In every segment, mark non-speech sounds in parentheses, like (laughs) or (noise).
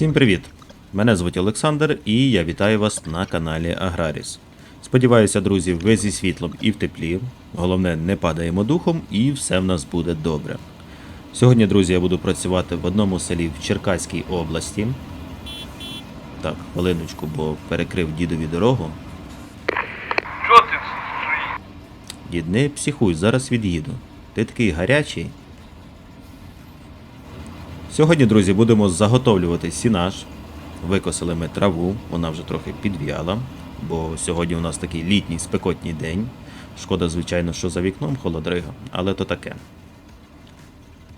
Всім привіт! Мене звуть Олександр і я вітаю вас на каналі Аграріс. Сподіваюся, друзі, ви зі світлом і в теплі. Головне, не падаємо духом і все в нас буде добре. Сьогодні, друзі, я буду працювати в одному селі в Черкаській області. Так, хвилиночку, бо перекрив дідові дорогу. Що ти? Дід, не психуй, зараз від'їду. Ти такий гарячий. Сьогодні, друзі, будемо заготовлювати сінаж. Викосили ми траву, вона вже трохи підв'яла, бо сьогодні у нас такий літній спекотній день. Шкода, звичайно, що за вікном холодрига, але то таке.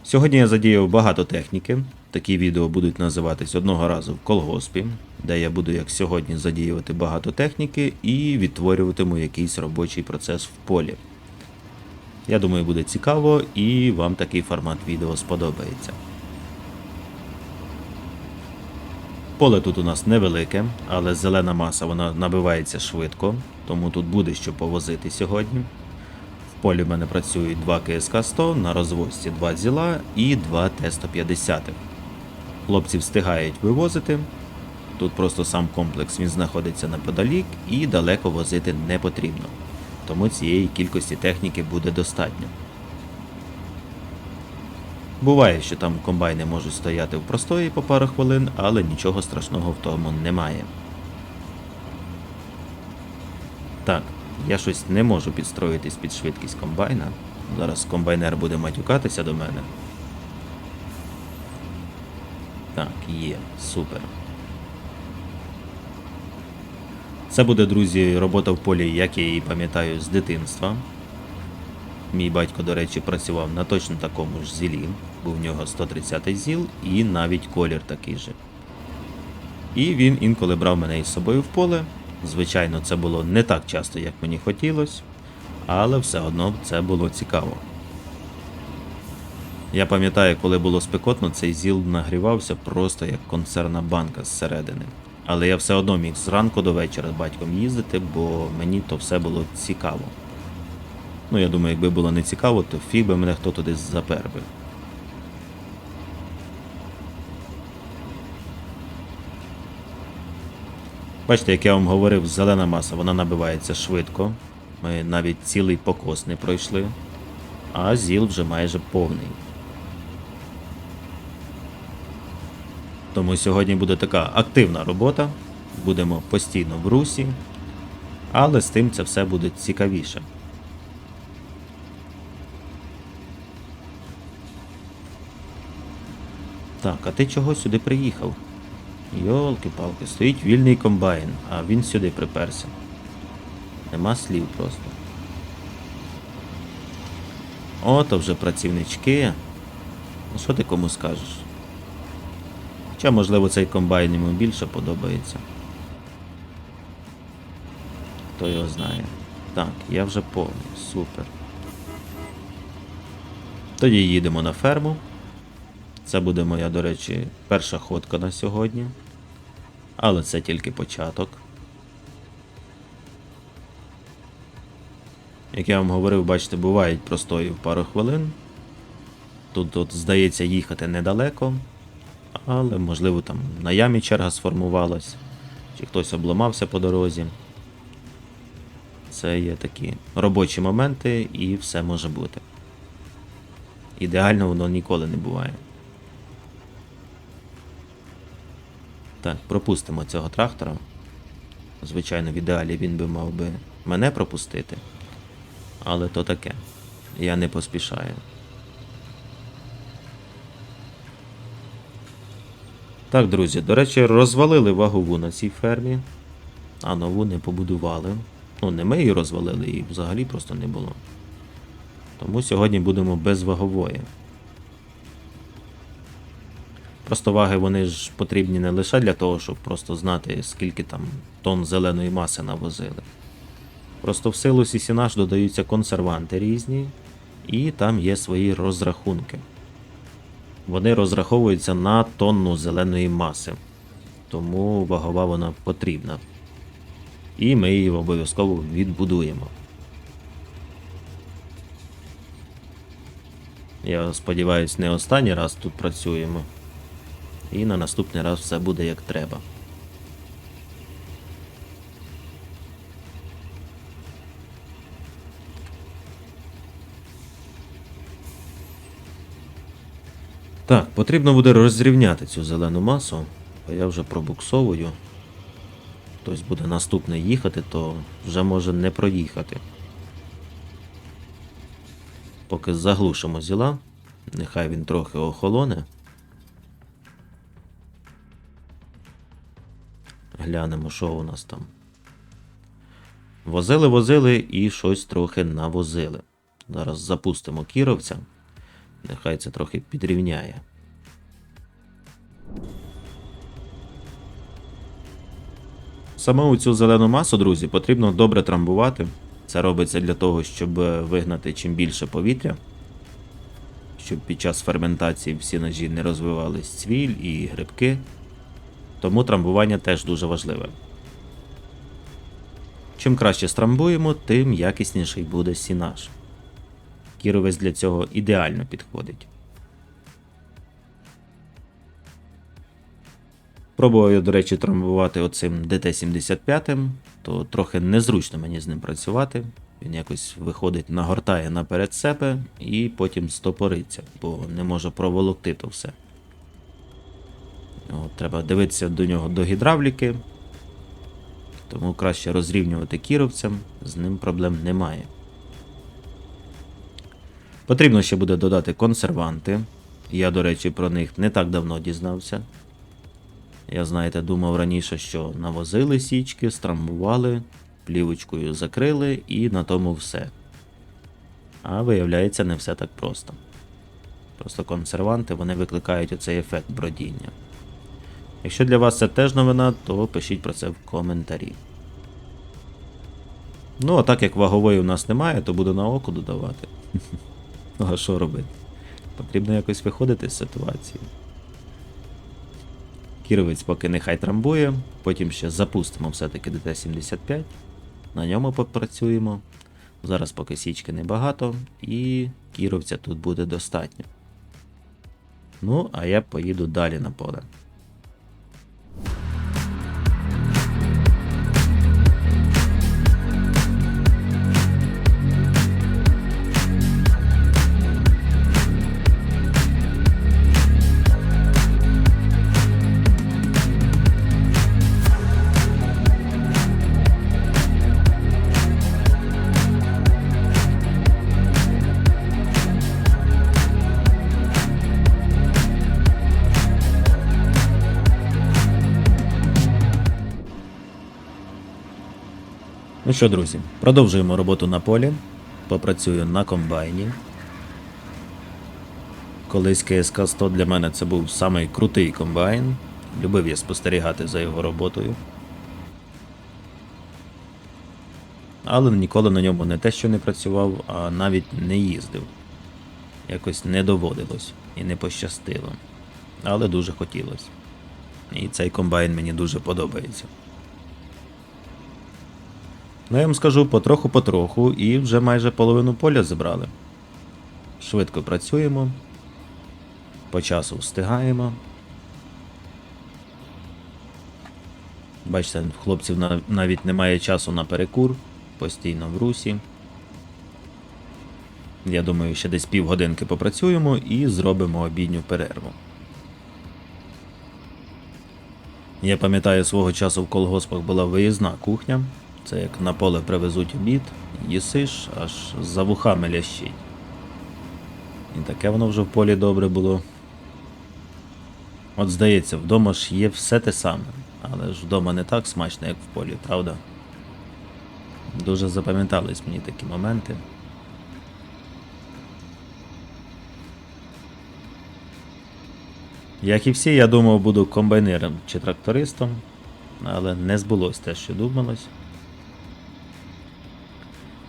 Сьогодні я задіяв багато техніки. Такі відео будуть називатись одного разу в колгоспі, де я буду, як сьогодні, задіювати багато техніки і відтворюватиму якийсь робочий процес в полі. Я думаю, буде цікаво і вам такий формат відео сподобається. Поле тут у нас невелике, але зелена маса вона набивається швидко, тому тут буде що повозити сьогодні. В полі в мене працюють два КСК 100 на розвозці 2 зіла і 2 Т-150. Хлопці встигають вивозити. Тут просто сам комплекс він знаходиться неподалік і далеко возити не потрібно. Тому цієї кількості техніки буде достатньо. Буває, що там комбайни можуть стояти в простої по пару хвилин, але нічого страшного в тому немає. Так, я щось не можу підстроїтись під швидкість комбайна. Зараз комбайнер буде матюкатися до мене. Так, є, супер. Це буде, друзі, робота в полі, як я її пам'ятаю з дитинства. Мій батько, до речі, працював на точно такому ж зілі. Був в нього 130 зіл і навіть колір такий же. І він інколи брав мене із собою в поле. Звичайно, це було не так часто, як мені хотілося, але все одно це було цікаво. Я пам'ятаю, коли було спекотно, цей зіл нагрівався просто як консервна банка зсередини. Але я все одно міг зранку до вечора з батьком їздити, бо мені то все було цікаво. Ну, я думаю, якби було не цікаво, то фіг би мене хто туди запер би. Бачите, як я вам говорив, зелена маса, вона набивається швидко. Ми навіть цілий покос не пройшли, а зіл вже майже повний. Тому сьогодні буде така активна робота. Будемо постійно в русі, але з тим це все буде цікавіше. Так, а ти чого сюди приїхав? Йолки-палки, стоїть вільний комбайн, а він сюди приперся. Нема слів просто. Ото вже працівнички. Ну що ти кому скажеш? Хоча, можливо, цей комбайн йому більше подобається. Хто його знає. Так, я вже повний, супер. Тоді їдемо на ферму. Це буде моя, до речі, перша ходка на сьогодні. Але це тільки початок. Як я вам говорив, бачите, бувають простої в пару хвилин. Тут, тут здається, їхати недалеко, але, можливо, там на ямі черга сформувалась, чи хтось обламався по дорозі. Це є такі робочі моменти і все може бути. Ідеально воно ніколи не буває. Так, пропустимо цього трактора. Звичайно, в ідеалі він би мав би мене пропустити. Але то таке. Я не поспішаю. Так, друзі, до речі, розвалили вагову на цій фермі, а нову не побудували. Ну, не ми її розвалили, її взагалі просто не було. Тому сьогодні будемо без вагової. Просто ваги вони ж потрібні не лише для того, щоб просто знати, скільки там тонн зеленої маси навозили. Просто в силу сісінаш додаються консерванти різні, і там є свої розрахунки. Вони розраховуються на тонну зеленої маси, тому вагова вона потрібна. І ми її обов'язково відбудуємо. Я сподіваюся, не останній раз тут працюємо. І на наступний раз все буде як треба. Так, потрібно буде розрівняти цю зелену масу, бо я вже пробуксовую. Хтось буде наступний їхати, то вже може не проїхати. Поки заглушимо зіла, нехай він трохи охолоне. Глянемо, що у нас там. Возили, возили і щось трохи навозили. Зараз запустимо кіровця. Нехай це трохи підрівняє. Саму цю зелену масу, друзі, потрібно добре трамбувати. Це робиться для того, щоб вигнати чим більше повітря, щоб під час ферментації всі ножі не розвивались цвіль і грибки. Тому трамбування теж дуже важливе. Чим краще страмбуємо, тим якісніший буде сінаж. Кіровець для цього ідеально підходить. Пробував я, до речі, трамбувати оцим ДТ-75, то трохи незручно мені з ним працювати. Він якось виходить, нагортає наперед себе і потім стопориться, бо не може проволокти то все. От, треба дивитися до нього до гідравліки, тому краще розрівнювати кіровцем, з ним проблем немає. Потрібно ще буде додати консерванти. Я, до речі, про них не так давно дізнався. Я, знаєте, думав раніше, що навозили січки, страмбували, плівочкою закрили і на тому все. А виявляється, не все так просто. Просто консерванти вони викликають оцей ефект бродіння. Якщо для вас це теж новина, то пишіть про це в коментарі. Ну, а так як вагової у нас немає, то буду на око додавати. Ну, (laughs) а що робити? Потрібно якось виходити з ситуації. Кіровець поки нехай трамбує, потім ще запустимо все-таки ДТ-75. На ньому попрацюємо. Зараз поки січки небагато, і кіровця тут буде достатньо. Ну, а я поїду далі на поле. Ну що, друзі, продовжуємо роботу на полі. Попрацюю на комбайні. Колись КСК 100 для мене це був самий крутий комбайн. Любив я спостерігати за його роботою. Але ніколи на ньому не те, що не працював, а навіть не їздив. Якось не доводилось і не пощастило. Але дуже хотілося. І цей комбайн мені дуже подобається. Ну, я вам скажу потроху-потроху і вже майже половину поля зібрали. Швидко працюємо, по часу встигаємо. Бачите, хлопців навіть немає часу на перекур, постійно в русі. Я думаю, ще десь півгодинки попрацюємо і зробимо обідню перерву. Я пам'ятаю, свого часу в колгоспах була виїзна кухня. Це як на поле привезуть обід, їсиш, аж за вухами лящить. І таке воно вже в полі добре було. От здається, вдома ж є все те саме, але ж вдома не так смачно, як в полі, правда? Дуже запам'ятались мені такі моменти. Як і всі, я думав, буду комбайнером чи трактористом, але не збулось те, що думалось.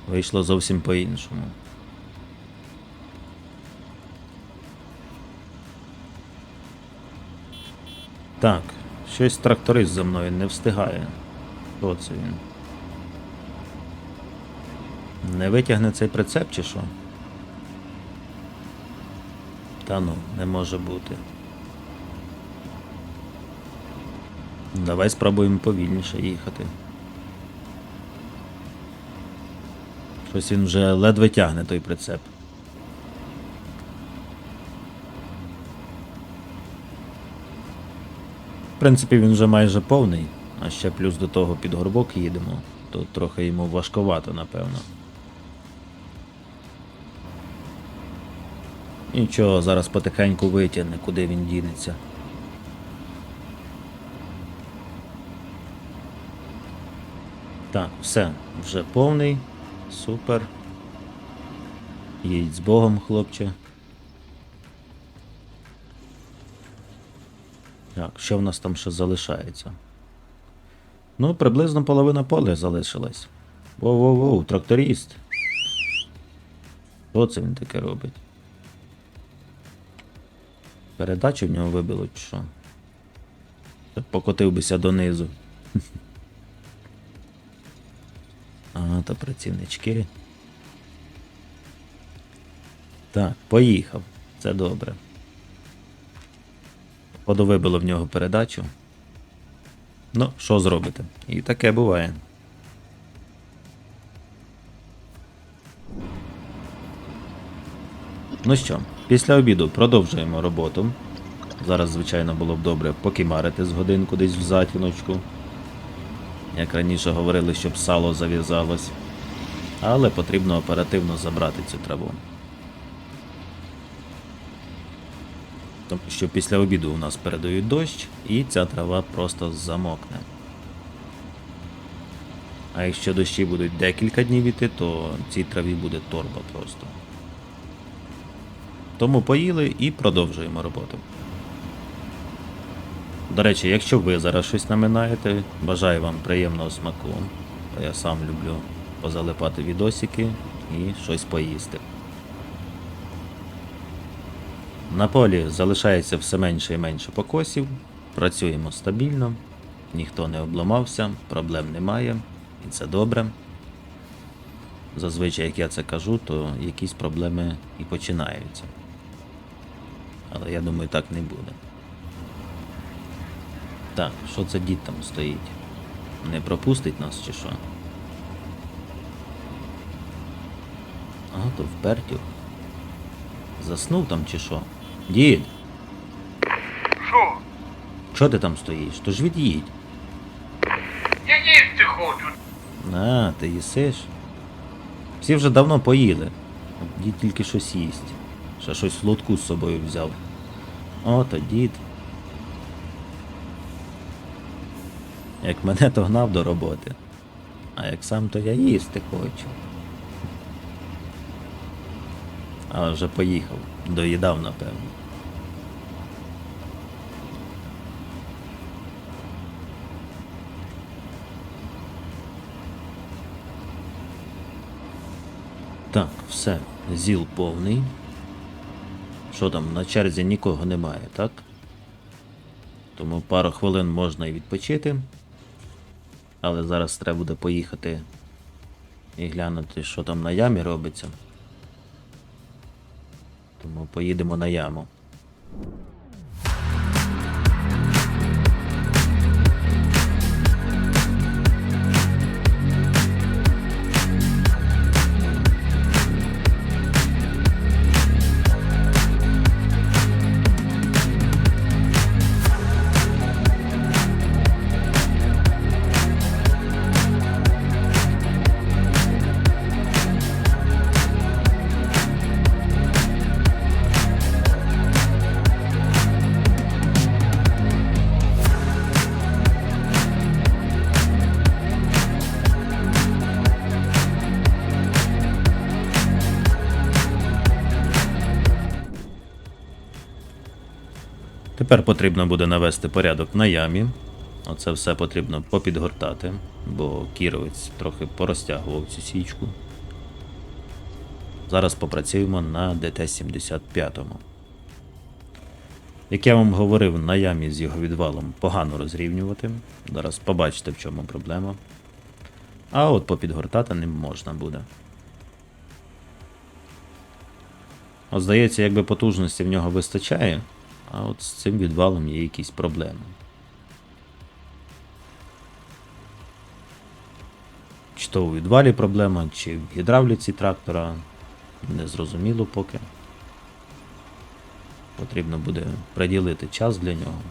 Вийшло зовсім по-іншому. Так, щось тракторист за мною не встигає. Хто це він? Не витягне цей прицеп чи що? Та ну, не може бути. Давай спробуємо повільніше їхати. Щось він вже ледве тягне той прицеп. В принципі, він вже майже повний, а ще плюс до того під горбок їдемо, то трохи йому важковато, напевно. Нічого, зараз потихеньку витягне, куди він дінеться. Так, все, вже повний. Супер. Їдь з Богом, хлопче. Так, що в нас там ще залишається? Ну, приблизно половина поля залишилась. Воу-воу-воу, тракторист. Що це він таке робить? Передачу в нього вибило чи що? Покотив бися донизу. (laughs) Ага, то працівнички. Так, поїхав. Це добре. Походу вибило в нього передачу. Ну, що зробите? І таке буває. Ну що, після обіду продовжуємо роботу. Зараз, звичайно, було б добре покімарити з годинку десь в затіночку. Як раніше говорили, щоб сало зав'язалось. Але потрібно оперативно забрати цю траву. Тому що після обіду у нас передають дощ, і ця трава просто замокне. А якщо дощі будуть декілька днів іти, то цій траві буде торба просто. Тому поїли і продовжуємо роботу. До речі, якщо ви зараз щось наминаєте, бажаю вам приємного смаку. Я сам люблю позалипати відосики і щось поїсти. На полі залишається все менше і менше покосів. Працюємо стабільно, ніхто не обламався, проблем немає, і це добре. Зазвичай, як я це кажу, то якісь проблеми і починаються. Але я думаю, так не буде. Так, що це дід там стоїть? Не пропустить нас чи що? Ага, то впертів. Заснув там чи що? Дід, Що? що ти там стоїш? То ж від'їдь. Я їсти хочу. А, ти їсиш? Всі вже давно поїли. Дід тільки щось їсть. Ще щось в лотку з собою взяв. Ото дід. Як мене то гнав до роботи. А як сам, то я їсти хочу. Але вже поїхав. Доїдав, напевно. Так, все, зіл повний. Що там, на черзі нікого немає, так? Тому пару хвилин можна і відпочити. Але зараз треба буде поїхати і глянути, що там на ямі робиться. Тому поїдемо на яму. Тепер потрібно буде навести порядок на ямі. Оце все потрібно попідгортати, бо кіровець трохи порозтягував цю січку. Зараз попрацюємо на ДТ-75. Як я вам говорив, на ямі з його відвалом погано розрівнювати. Зараз побачите, в чому проблема. А от попідгортати ним можна буде. От здається, якби потужності в нього вистачає, а от з цим відвалом є якісь проблеми. Чи то у відвалі проблема, чи в гідравліці трактора. Незрозуміло поки. Потрібно буде приділити час для нього.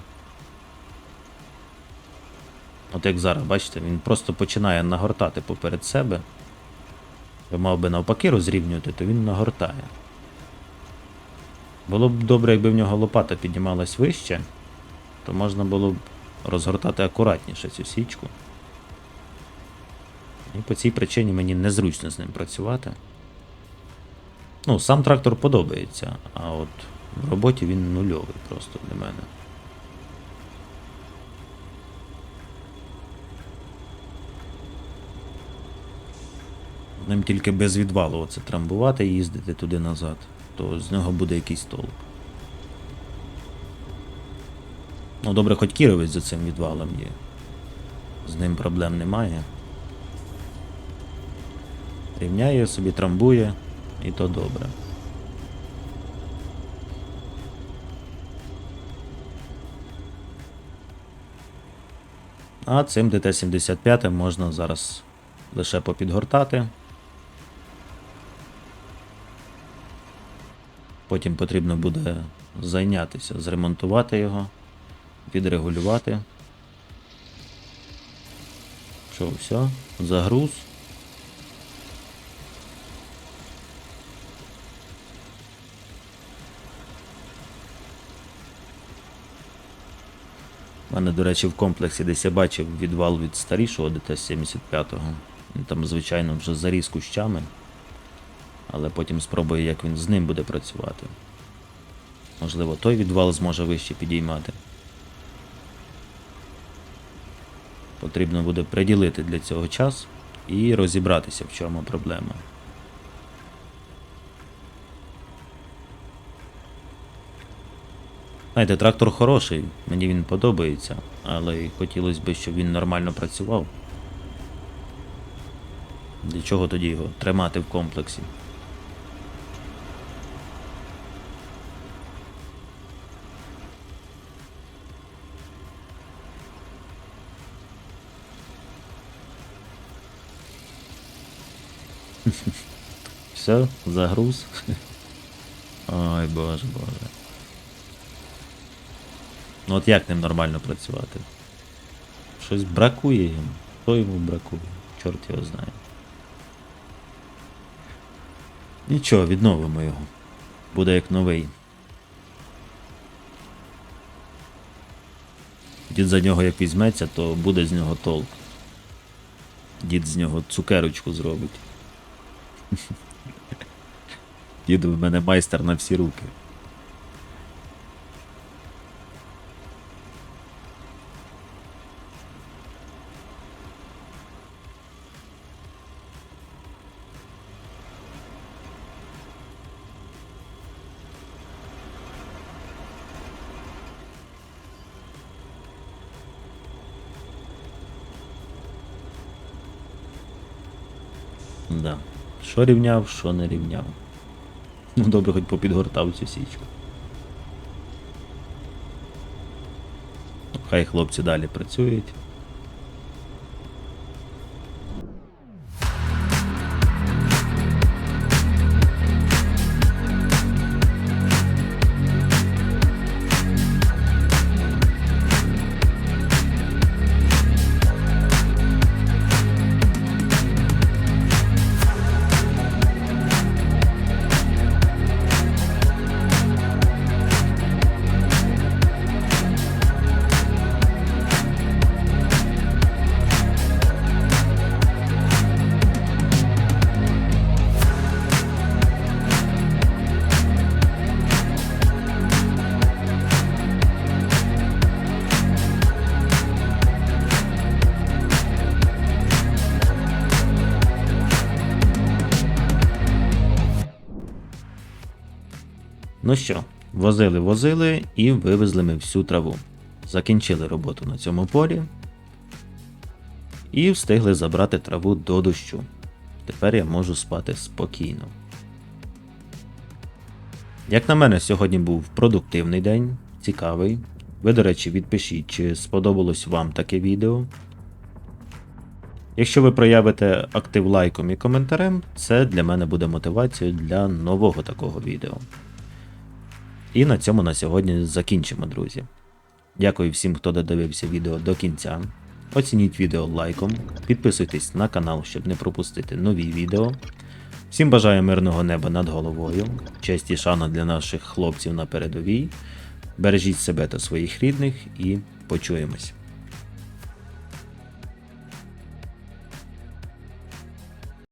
От як зараз, бачите, він просто починає нагортати поперед себе. Мав би навпаки розрівнювати, то він нагортає. Було б добре, якби в нього лопата піднімалась вище, то можна було б розгортати акуратніше цю січку. І по цій причині мені незручно з ним працювати. Ну, сам трактор подобається, а от в роботі він нульовий просто для мене. Ним тільки без відвалу оце трамбувати і їздити туди назад, то з нього буде якийсь толк. Ну, добре, хоч кіровець за цим відвалом є. З ним проблем немає. Рівняє собі, трамбує, і то добре. А цим ДТ-75 можна зараз лише попідгортати. Потім потрібно буде зайнятися, зремонтувати його, відрегулювати. Що, все, загруз. У мене, до речі, в комплексі десь я бачив відвал від старішого ДТ-75. Він там, звичайно, вже заріс кущами. Але потім спробую, як він з ним буде працювати. Можливо, той відвал зможе вище підіймати. Потрібно буде приділити для цього час і розібратися, в чому проблема. Знаєте, трактор хороший, мені він подобається, але хотілося б, щоб він нормально працював. Для чого тоді його тримати в комплексі? (laughs) Все, загруз. (laughs) Ой, боже, боже. Ну от як ним нормально працювати? Щось бракує йому. Що йому бракує? Чорт його знає. Нічого, відновимо його. Буде як новий. Дід за нього як візьметься, то буде з нього толк. Дід з нього цукерочку зробить. Дід в мене майстер на всі руки. Що рівняв, що не рівняв. Ну добре, хоч попідгортав цю січку. Ну, Хай хлопці далі працюють. Ну що, возили, возили і вивезли ми всю траву. Закінчили роботу на цьому полі. І встигли забрати траву до дощу. Тепер я можу спати спокійно. Як на мене, сьогодні був продуктивний день, цікавий. Ви, до речі, відпишіть, чи сподобалось вам таке відео. Якщо ви проявите актив лайком і коментарем, це для мене буде мотивацією для нового такого відео. І на цьому на сьогодні закінчимо, друзі. Дякую всім, хто додивився відео до кінця. Оцініть відео лайком, підписуйтесь на канал, щоб не пропустити нові відео. Всім бажаю мирного неба над головою, честь і шана для наших хлопців на передовій. Бережіть себе та своїх рідних і почуємось.